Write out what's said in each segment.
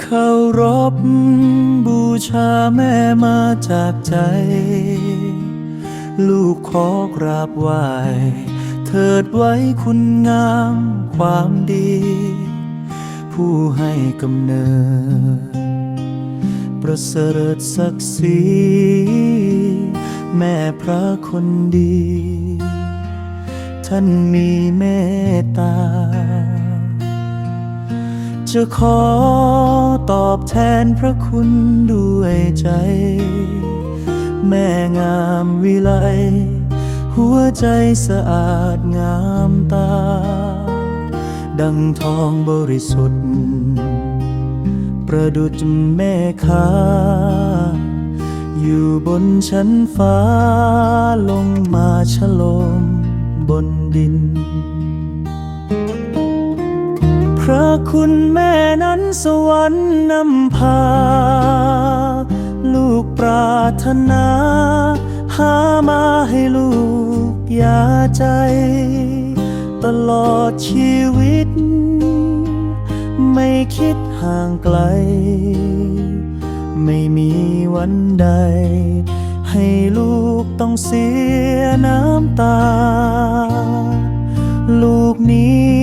เคารพบูชาแม่มาจากใจ ลูกขอกราบไหว้ เถิดไว้คุณงามความดี ผู้ให้กำเนิด ประเสริฐศักดิ์ศรีแม่พระคนดี ท่านมีเมตตา จะขอตอบแทนพระคุณด้วยใจ แม่งามวิไล หัวใจสะอาดงามตา ดังทองบริสุทธิ์ ประดุจแม่ค้า อยู่บนชั้นฟ้าลงมาฉลมบนดิน คุณแม่นั้นสวรรค์นำพา ลูกปรารถนา หามาให้ลูกยาใจ ตลอดชีวิต ไม่คิดห่างไกล ไม่มีวันใด ให้ลูกต้องเสียน้ำตา ลูกนี้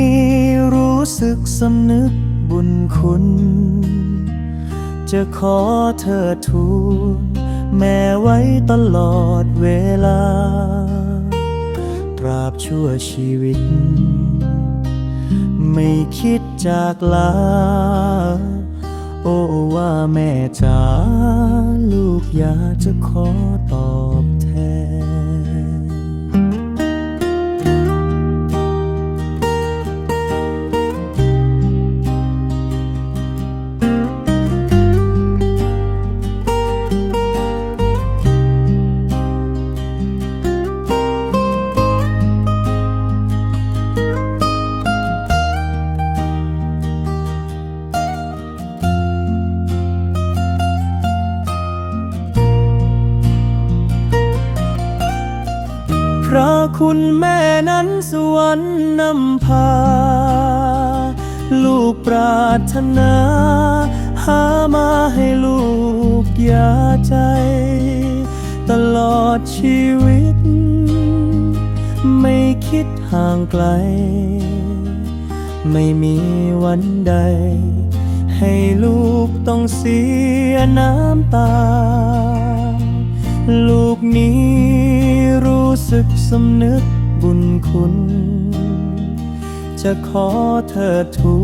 สึกสำนึกบุญคุณ จะขอเธอทูลแม่ไว้ตลอดเวลา ตราบชั่วชีวิต ไม่คิดจากลา โอ้ว่าแม่จ๋าลูกอยากจะขอตอบแทน คุณแม่นั้นสวรรค์นำพา ลูกปรารถนา หามาให้ลูกยาใจ ตลอดชีวิต ไม่คิดห่างไกล ไม่มีวันใด ให้ลูกต้องเสียน้ำตา ลูกนี้ สึกสำนึกบุญคุณ จะขอเธอทู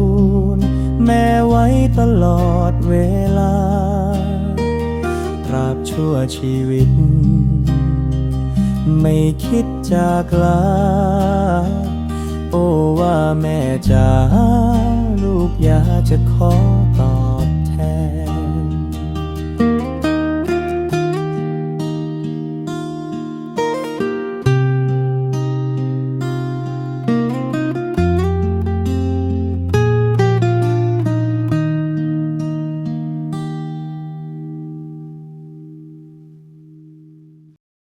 ล แม่ไว้ตลอดเวลา ตราบชั่วชีวิต ไม่คิดจากลา โอ้ว่าแม่จ๋าลูกอยากจะขอ